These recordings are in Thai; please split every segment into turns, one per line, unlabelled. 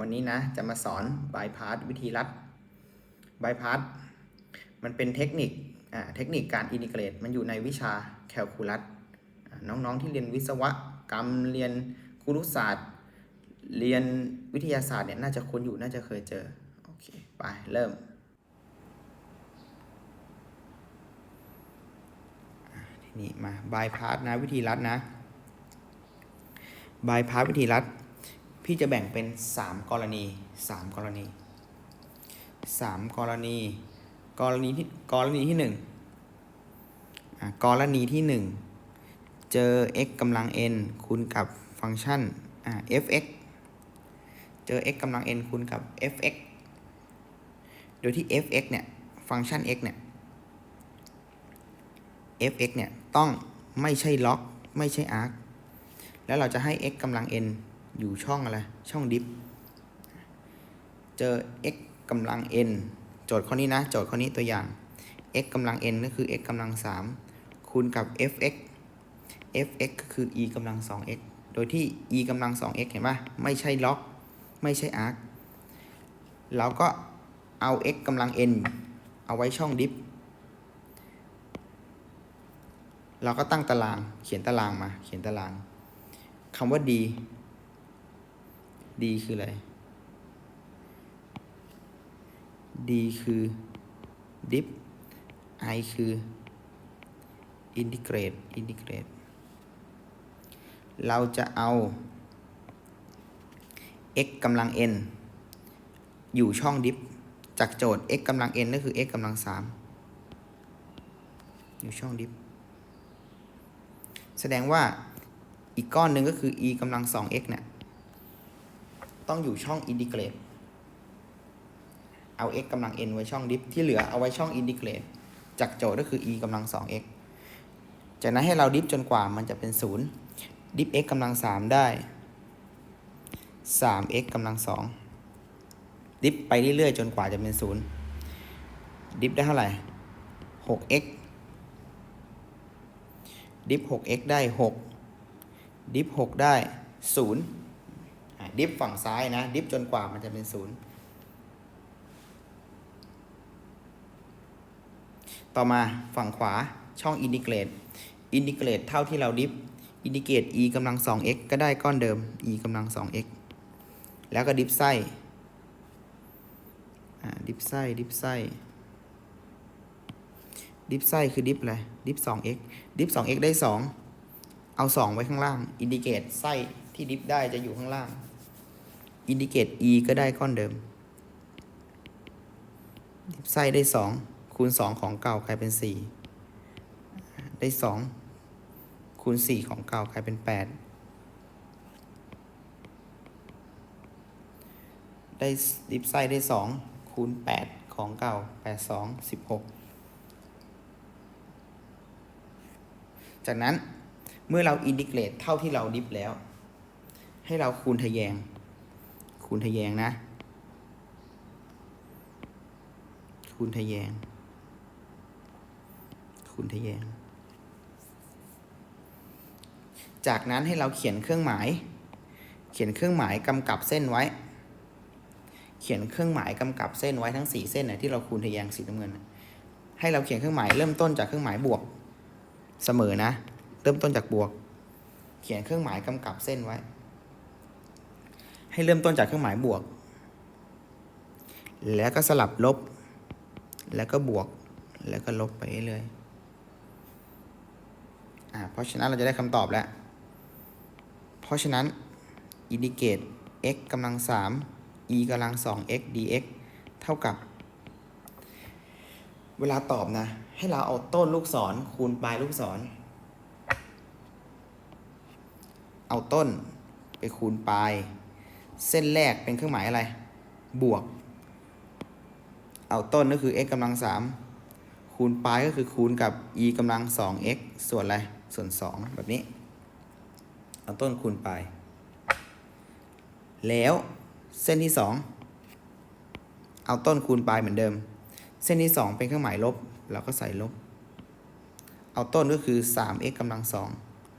วันนี้นะจะมาสอนบายพาสวิธีรัดบายพาสมันเป็นเทคนิคอ่าเทคนิคการอินทิเกรตมันอยู่ในวิชาแคลคูลัสน้องๆที่เรียนวิศวกรรมเรียนครุศาสตร์ เรียนวิทยาศาสตร์เนี่ยน่าจะคุ้นอยู่น่าจะเคยเจอโอเคไปเริ่มทีนี้มาบายพาสนะวิธีรัดนะบายพาสวิธีรัด พี่จะแบ่งเป็น 3 กรณี 3 กรณี 3 กรณี กรณีที่กรณีที่1อะกรณีที่ 1 เจอ x กำลัง n คูณกับฟังก์ชัน f(x) เจอ x กำลัง n คูณกับ f(x) โดยที่ f(x) เนี่ย ฟังก์ชัน x เนี่ย f(x) เนี่ย ต้องไม่ใช่ล็อก ไม่ใช่อาร์ค แล้วเราจะให้ x กำลัง n อยู่ช่องอะไร ช่องดิฟ เจอ x กำลัง n โจทย์ข้อนี้นะ โจทย์ข้อนี้ตัวอย่าง x กำลัง n ก็คือ x กำลัง 3 คูณกับ fx fx ก็คือ e กำลัง 2x โดยที่ e กำลัง 2x เห็นปะไม่ใช่ล็อก ไม่ใช่อาร์คเราก็เอา x กำลัง n เอาไว้ช่องดิฟ เราก็ตั้งตาราง เขียนตารางมา เขียนตาราง คำว่า d d คืออะไร d คือ dip i คือ integrate integrate เราจะเอา x กำลัง n อยู่ช่อง dip จากโจทย์ x กำลัง n ก็คือ x กำลัง 3 อยู่ช่อง dip แสดงว่าอีกก้อนหนึ่งก็คือ e กำลัง 2x เนี่ย ต้องอยู่ช่องอินทิเกรตเอา x กำลัง n ไว้ช่องดิฟที่เหลือเอาไว้ช่องอินทิเกรตจากโจทย์ก็คือ e กำลัง 2x จากนั้นให้เราดิฟจนกว่ามันจะเป็น 0 ดิฟ x กำลัง 3 ได้ 3x กำลัง 2 ดิฟไปเรื่อยๆ จนกว่าจะเป็น 0 ดิฟได้เท่าไหร่ 6x ดิฟ 6x ได้ 6 ดิฟ 6 ได้ 0 ดิฟฝั่งซ้ายนะ ดิฟจนกว่ามันจะเป็น0ต่อมาฝั่งขวาช่องอินทิเกรตอินทิเกรตเท่าที่เราดิฟอินทิเกรต e กำลัง 2x ก็ได้ก้อนเดิม e กำลัง 2x แล้วก็ดิฟไส้อ่าดิฟไส้ดิฟไส้ดิฟไส้คือดิฟอะไรดิฟ 2x ดิฟ 2x ได้ 2 เอา 2 ไว้ข้างล่าง อินดิเกตไส้ที่ดิฟได้จะอยู่ข้างล่าง อินดิเกต e ก็ได้ก้อนเดิมดิฟไส้ได้ 2 คูณ 2 ของเก่ากลายเป็น 4 ได้ 2 คูณ 4 ของเก่ากลายเป็น 8 ได้ดิฟไส้ได้ 2 คูณ 8 ของเก่า 8 2 16 จากนั้นเมื่อเราอินดิเกรตเท่าที่เราดิฟแล้ว ให้เราคูณทะแยง คูณทะแยงนะ คูณทะแยง คูณทะแยง จากนั้นให้เราเขียนเครื่องหมาย เขียนเครื่องหมายกำกับเส้นไว้ เขียนเครื่องหมายกำกับเส้นไว้ทั้งสี่เส้นนะที่เราคูณทะแยงสีน้ำเงินนะให้เราเขียนเครื่องหมายเริ่มต้นจากเครื่องหมายบวกเสมอนะ เริ่มต้นจากบวก เขียนเครื่องหมายกำกับเส้นไว้ ให้เริ่มต้นจากเครื่องหมายบวก แล้วก็สลับลบ แล้วก็บวก แล้วก็ลบไปเรื่อยๆอ่าเพราะฉะนั้นเราจะได้คำตอบแล้ว เพราะฉะนั้นอินดิเกต x กำลัง 3 e กำลัง 2x dx เท่ากับ เวลาตอบนะ ให้เราเอาต้นลูกศรคูณปลายลูกศร เอาต้นไปคูณปลาย เส้นแรกเป็นเครื่องหมายอะไร บวก เอาต้นก็คือ x กำลัง3คูณปลายก็คือคูณกับ e กำลัง 2x ส่วนอะไร ส่วน2แบบนี้ เอาต้นคูณปลาย แล้วเส้นที่2เอาต้นคูณปลายเหมือนเดิม เส้นที่2เป็นเครื่องหมายลบ เราก็ใส่ลบ เอาต้นก็คือ 3x กำลัง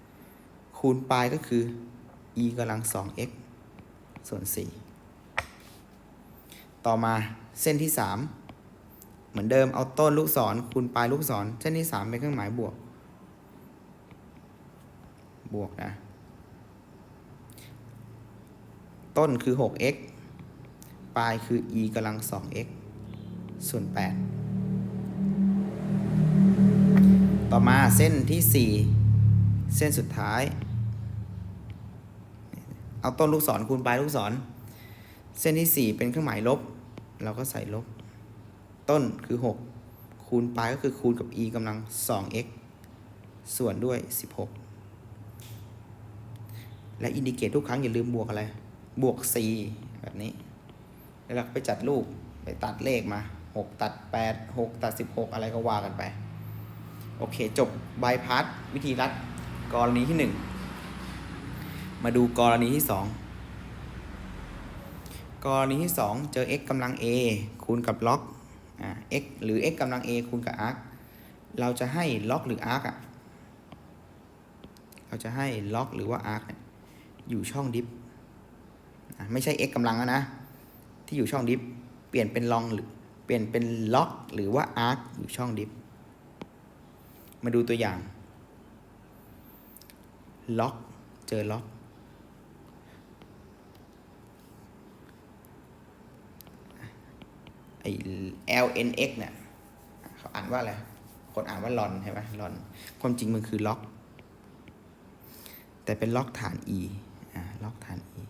2คูณปลายก็คือ e กำลัง 2x ส่วน 4 ต่อมาเส้นที่สามเหมือนเดิมเอาต้นลูกศรคูณปลายลูกศร เส้นที่สามเป็นเครื่องหมายบวก บวกนะ ต้นคือ 6x ปลายคือ e กำลัง 2x ส่วน 8 ต่อมาเส้นที่ 4 เส้นสุดท้าย เอาต้นลูกศรคูณปลายลูกศร เส้นที่ 4 เป็นเครื่องหมายลบ เราก็ใส่ลบ ต้นคือ 6 คูณปลายก็คือคูณกับ e กำลัง 2x ส่วนด้วย 16 และอินดิเกตทุกครั้งอย่าลืมบวกอะไร บวก 4 แบบนี้ แล้วเราไปจัดรูปไปตัดเลขมา 6 ตัด 8 6 ตัด 16 อะไรก็ว่ากันไป โอเค จบบายพาสวิธีรัดกรณีที่ 1 มาดูกรณีที่ 2 กรณีที่ 2 เจอ x กำลัง a คูณกับล็อกอ่า x หรือ x กำลัง a คูณกับ arc เราจะให้ล็อกหรือ arc อะเราจะให้ล็อกหรือว่า arc อยู่ช่องดิฟไม่ใช่ x กำลังนะ ที่อยู่ช่องดิฟเปลี่ยนเป็นลองหรือเปลี่ยนเป็นล็อกหรือว่า arc อยู่ช่องดิฟมาดูตัวอย่างล็อกเจอล็อก ไอ้ lnx เนี่ยเขาอ่านว่าอะไร คนอ่านว่าลอนใช่ไหมลอน ความจริงมันคือล็อก แต่เป็นล็อกฐาน e อ่าล็อกฐาน e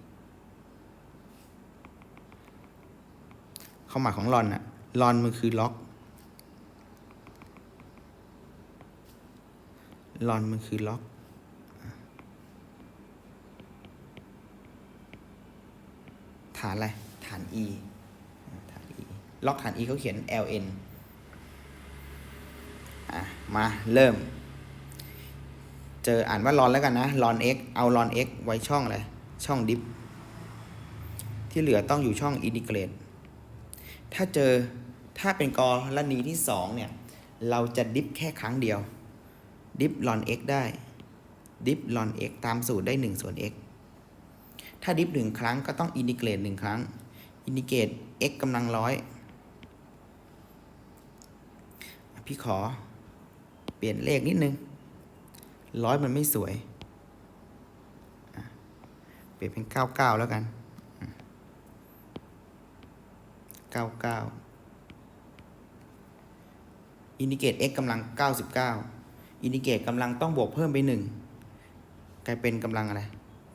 ความหมายของลอนอะลอนมันคือล็อกลอนมันคือล็อก ฐานอะไร ฐาน e ฐาน e ล็อกฐาน e เขาเขียน ln อะมาเริ่ม เจออ่านว่าลอนแล้วกันนะลอน x เอาลอน x ไว้ช่องอะไร ช่องดิฟที่เหลือต้องอยู่ช่องอินทิเกรตถ้าเจอถ้าเป็นกรณีที่ 2 เนี่ย เราจะดิฟแค่ครั้งเดียว ดิฟลอน x ได้ ดิฟลอน x ตามสูตรได้ 1 ส่วน x ถ้าดิฟหนึ่งครั้งก็ต้องอินทิเกรตหนึ่งครั้ง อินทิเกรต x กำลังร้อย พี่ขอ เปลี่ยนเลขนิดนึงร้อยมันไม่สวย เปลี่ยนเป็นเก้าเก้าแล้วกันเก้าเก้าอินดิเกต x กำลังเก้าสิบเก้าอินดิเกตกำลังต้องบวกเพิ่มไปหนึ่งกลายเป็นกำลังอะไร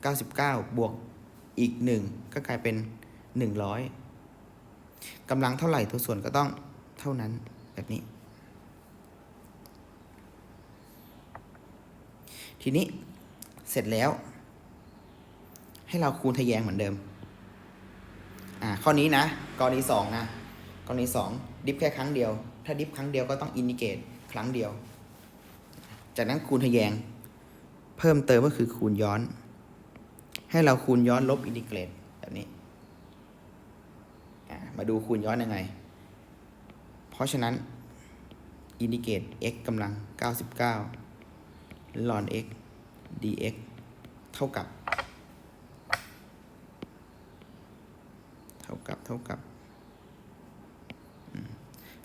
เก้าสิบเก้าบวกอีกหนึ่งก็กลายเป็นหนึ่งร้อยกำลังเท่าไหร่ตัวส่วนก็ต้องเท่านั้นแบบนี้ ทีนี้เสร็จแล้ว ให้เราคูณทะแยงเหมือนเดิม อ่า ข้อนี้นะ กรณีสองนะ กรณีสองดิฟแค่ครั้งเดียว ถ้าดิฟครั้งเดียวก็ต้องอินดิเกตครั้งเดียว จากนั้นคูณทะแยง เพิ่มเติมก็คือคูณย้อน ให้เราคูณย้อนลบอินดิเกรตแบบนี้ มาดูคูณย้อนยังไง เพราะฉะนั้นอินดิเกต x กำลัง 99 ln x dx เท่ากับ เท่ากับเท่ากับ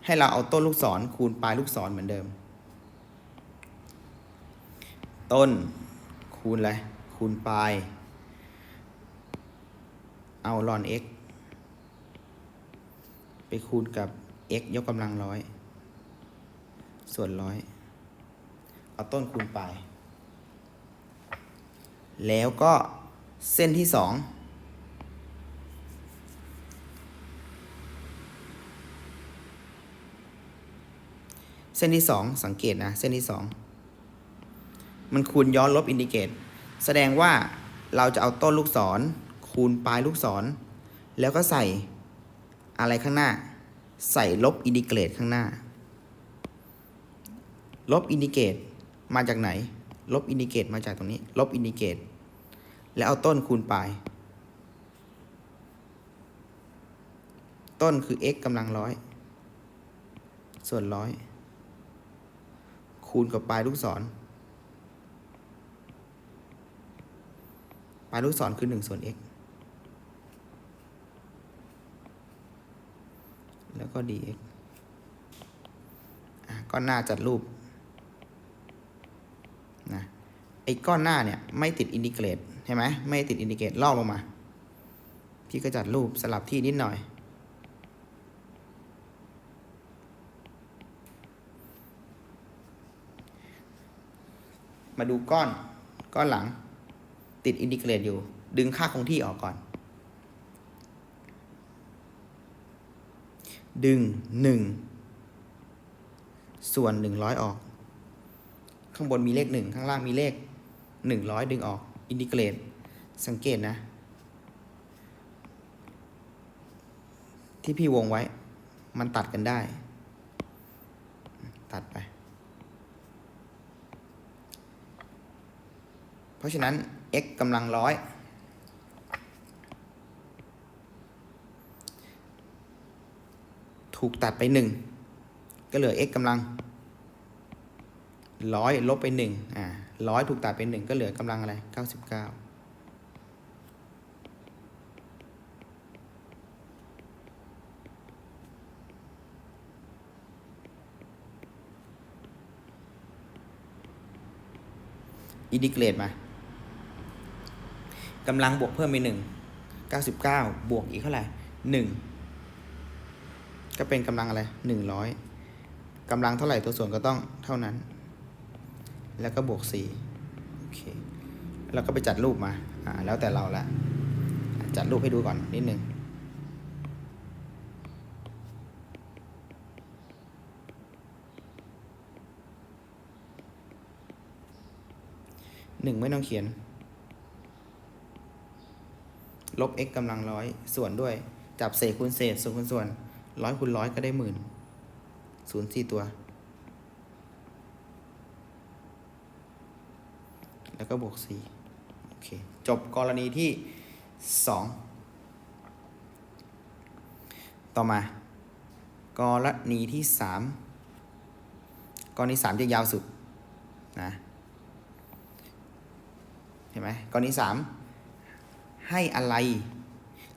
ให้เราเอาต้นลูกศรคูณปลายลูกศรเหมือนเดิม ต้นคูณอะไร คูณปลาย เอา ln x ไปคูณกับ x ยกกำลังร้อย ส่วนร้อย เอาต้นคูณปลาย แล้วก็เส้นที่สองเส้นที่สองสังเกตนะ เส้นที่สองมันคูณย้อนลบอินดิเกต แสดงว่าเราจะเอาต้นลูกศร คูณปลายลูกศร แล้วก็ใส่อะไรข้างหน้า ใส่ลบอินดิเกตข้างหน้า ลบอินดิเกต มาจากไหน ลบอินดิเกตมาจากตรงนี้ ลบอินดิเกต แล้วเอาต้นคูณปลาย ต้นคือ x กำลังร้อย ส่วนร้อย คูณกับปลายลูกศร ปลายลูกศรคือ1ส่วน x แล้วก็ dx ก้อนหน้าจัดรูปนะ ไอ้ก้อนหน้าเนี่ยไม่ติดอินดิเกรตใช่ไหมไม่ติดอินดิเกรตลอกลงมา พี่ก็จัดรูปสลับที่นิดหน่อย มาดูก้อนก้อนหลัง ติดอินดิเกรตอยู่ ดึงค่าคงที่ออกก่อน ดึงหนึ่งส่วนหนึ่งร้อยออก ข้างบนมีเลขหนึ่งข้างล่างมีเลข หนึ่งร้อยดึงออกอินดิเกรตสังเกตนะ ที่พี่วงไว้ มันตัดกันได้ ตัดไป เพราะฉะนั้น x กำลังร้อยถูกตัดไปหนึ่งก็เหลือ x กำลัง ร้อยลบไปหนึ่งอ่าร้อยถูกตัดไปหนึ่งก็เหลือกำลังอะไรเก้าสิบเก้าอินดิเกรตมากำลังบวกเพิ่มไปหนึ่งเก้าสิบเก้าบวกอีกเท่าไหร่หนึ่งก็เป็นกำลังอะไรหนึ่งร้อยกำลังเท่าไหร่ตัวส่วนก็ต้องเท่านั้น แล้วก็บวกสี่โอเคแล้วก็ไปจัดรูปมาอ่าแล้วแต่เราละอะจัดรูปให้ดูก่อนนิดนึงหนึ่งไม่ต้องเขียน ลบ x กำลังร้อยส่วนด้วย จับเศษคูณเศษ ส่วนคูณส่วนร้อยคูณร้อยก็ได้หมื่นศูนย์สี่ตัว แล้วก็บวกสี่โอเคจบกรณีที่สองต่อมา กรณีที่สามกรณีสามจะยาวสุดนะเห็นไหมกรณีสามให้อะไร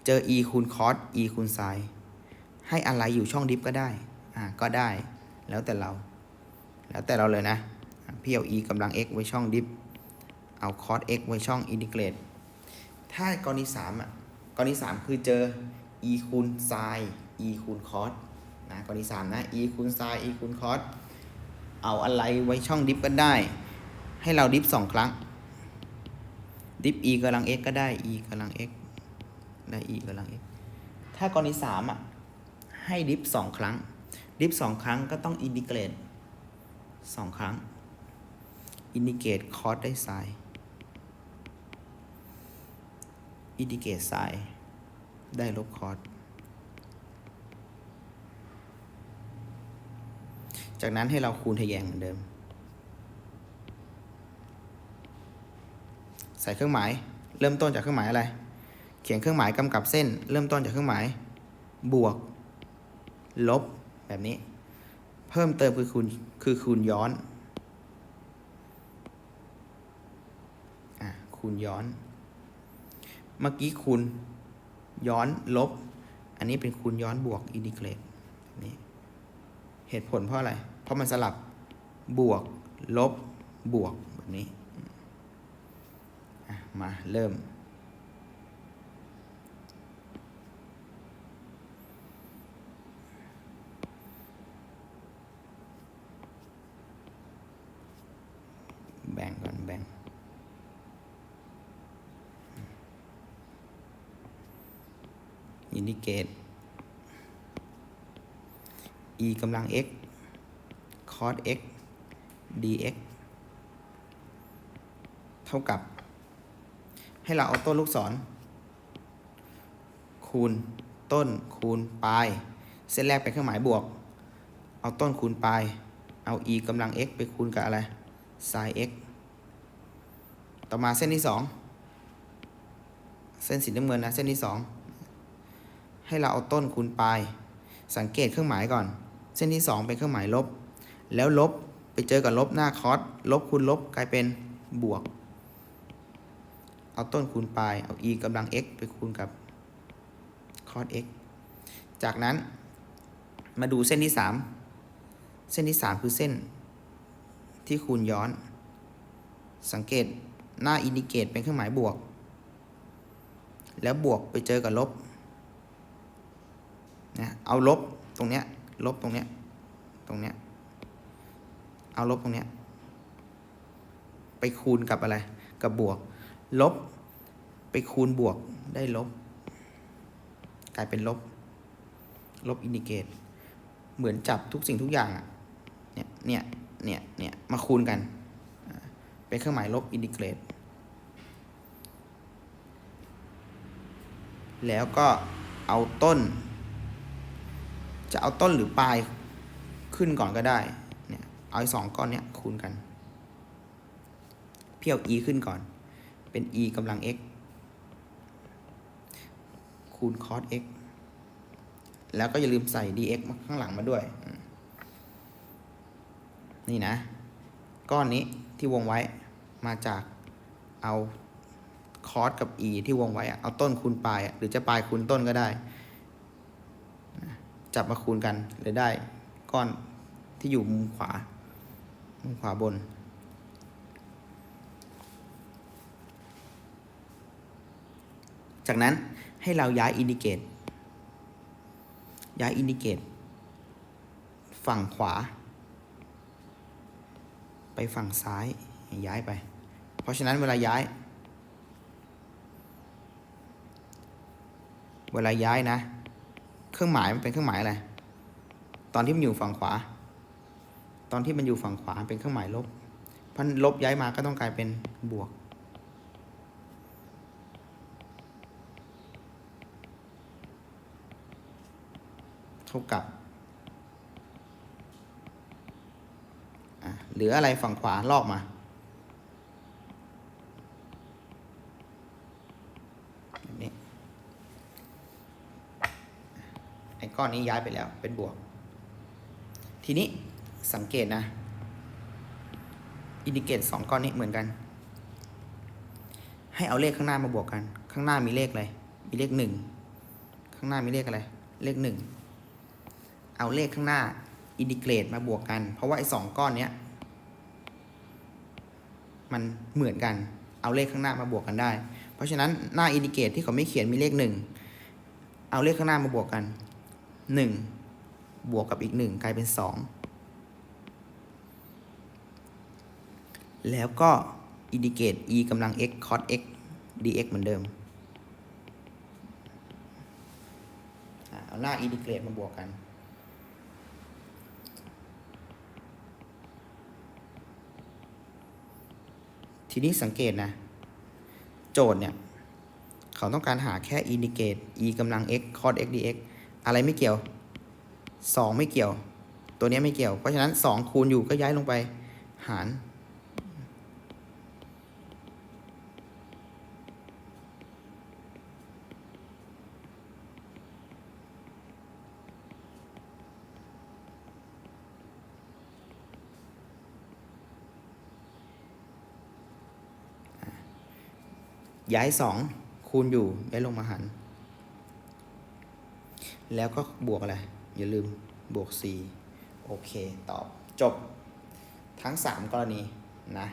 เจอ e คูณ cos e คูณ sin ให้อะไรอยู่ช่องดิฟก็ได้อ่าก็ได้แล้วแต่เรา แล้วแต่เราเลยนะอะพี่เอา e กำลัง x ไว้ช่องดิฟ เอา cos x ไว้ช่องอินทิเกรตถ้ากรณีสามอะกรณีสามคือเจอ e คูณ sin e คูณ cos นะกรณีสามนะ e คูณ sin e คูณ cos เอาอะไรไว้ช่องดิฟก็ได้ ให้เราดิฟสองครั้ง ดิฟ e กำลัง x ก็ได้ e กำลัง x ได้ e กำลัง x ถ้ากรณีสามอะให้ดิฟสองครั้ง ดิฟสองครั้งก็ต้องอินดิเกรตสองครั้ง อินดิเกตคอสได้ไซน์ อินดิเกตไซน์ได้ลบคอสจากนั้นให้เราคูณทะแยงเหมือนเดิม ใส่เครื่องหมาย เริ่มต้นจากเครื่องหมายอะไร เขียนเครื่องหมายกำกับเส้น เริ่มต้นจากเครื่องหมาย บวก ลบ แบบนี้ เพิ่มเติมคือคูณคือคูณย้อน อะ คูณย้อน เมื่อกี้คูณย้อนลบ อันนี้เป็นคูณย้อนบวกอินทิเกรตนี้เหตุผลเพราะอะไร เพราะมันสลับบวกลบบวกแบบนี้มาเริ่ม แบ่งก่อนแบ่ง อินดิเกต e กำลัง x cos x dx เท่ากับ ให้เราเอาต้นลูกศร คูณต้นคูณปลาย เส้นแรกเป็นเครื่องหมายบวก เอาต้นคูณปลาย เอา e กำลัง x ไปคูณกับอะไร sin x ต่อมาเส้นที่สองเส้นสีน้ำเงินนะ เส้นที่สอง ให้เราเอาต้นคูณปลาย สังเกตเครื่องหมายก่อน เส้นที่สองเป็นเครื่องหมายลบ แล้วลบไปเจอกับลบหน้าคอสลบคูณลบกลายเป็นบวก เอาต้นคูณปลาย เอา e กำลัง x ไปคูณกับ cos x จากนั้นมาดูเส้นที่สามเส้นที่สามคือเส้น ที่คูณย้อน สังเกตหน้าอินดิเกตเป็นเครื่องหมายบวก แล้วบวกไปเจอกับลบ นะเอาลบตรงเนี้ยลบตรงเนี้ยตรงเนี้ยเอาลบตรงเนี้ยไปคูณกับอะไร กับบวก ลบ ไปคูณบวกได้ลบ กลายเป็นลบ ลบอินดิเกต เหมือนจับทุกสิ่งทุกอย่างอะเนี่ย เนี่ย เนี่ย เนี่ย มาคูณกัน เป็นเครื่องหมายลบอินดิเกต แล้วก็เอาต้น จะเอาต้นหรือปลายขึ้นก่อนก็ได้ เนี่ย เอาสองก้อนเนี้ยคูณกัน เพี่เอา e ขึ้นก่อน เป็น e กำลัง x คูณ cos x แล้วก็อย่าลืมใส่ dx มาข้างหลังมาด้วย นี่นะ ก้อนนี้ที่วงไว้มาจากเอา cos กับ e ที่วงไว้ เอาต้นคูณปลาย หรือจะปลายคูณต้นก็ได้ จับมาคูณกันเลยได้ก้อนที่อยู่มุมขวา มุมขวาบน จากนั้นให้เราย้ายอินดิเกต ย้ายอินดิเกต ฝั่งขวา ไปฝั่งซ้ายย้ายไป เพราะฉะนั้นเวลาย้าย เวลาย้ายนะ เครื่องหมายมันเป็นเครื่องหมายอะไร ตอนที่มันอยู่ฝั่งขวา ตอนที่มันอยู่ฝั่งขวาเป็นเครื่องหมายลบ เพราะลบย้ายมาก็ต้องกลายเป็นบวก เท่ากับเหลืออะไรฝั่งขวาลอกมา แบบนี้ ไอ้ ก้อนนี้ย้ายไปแล้วเป็นบวก ทีนี้สังเกตนะ อินดิเกตสองก้อนนี้เหมือนกัน ให้เอาเลขข้างหน้ามาบวกกัน ข้างหน้ามีเลขอะไร มีเลขหนึ่ง ข้างหน้ามีเลขอะไร เลขหนึ่ง เอาเลขข้างหน้าอินดิเกรตมาบวกกัน เพราะว่าไอ้สองก้อนเนี้ยมันเหมือนกัน เอาเลขข้างหน้ามาบวกกันได้ เพราะฉะนั้นหน้าอินดิเกตที่เขาไม่เขียนมีเลขหนึ่ง เอาเลขข้างหน้ามาบวกกัน หนึ่งบวกกับอีกหนึ่งกลายเป็นสองแล้วก็อินดิเกต e กำลัง x cos x dx เหมือนเดิมเอาหน้าอินดิเกรตมาบวกกัน ทีนี้สังเกตนะ โจทย์เนี่ย เขาต้องการหาแค่อินดิเกต e กำลัง x cos x dx อะไรไม่เกี่ยว 2 ไม่เกี่ยว ตัวนี้ไม่เกี่ยว เพราะฉะนั้น 2 คูณอยู่ก็ย้ายลงไปหาร ย้ายสองคูณอยู่ย้ายลงมาหาร แล้วก็บวกอะไร อย่าลืมบวก 4 โอเค ตอบจบทั้ง 3 กรณีนะ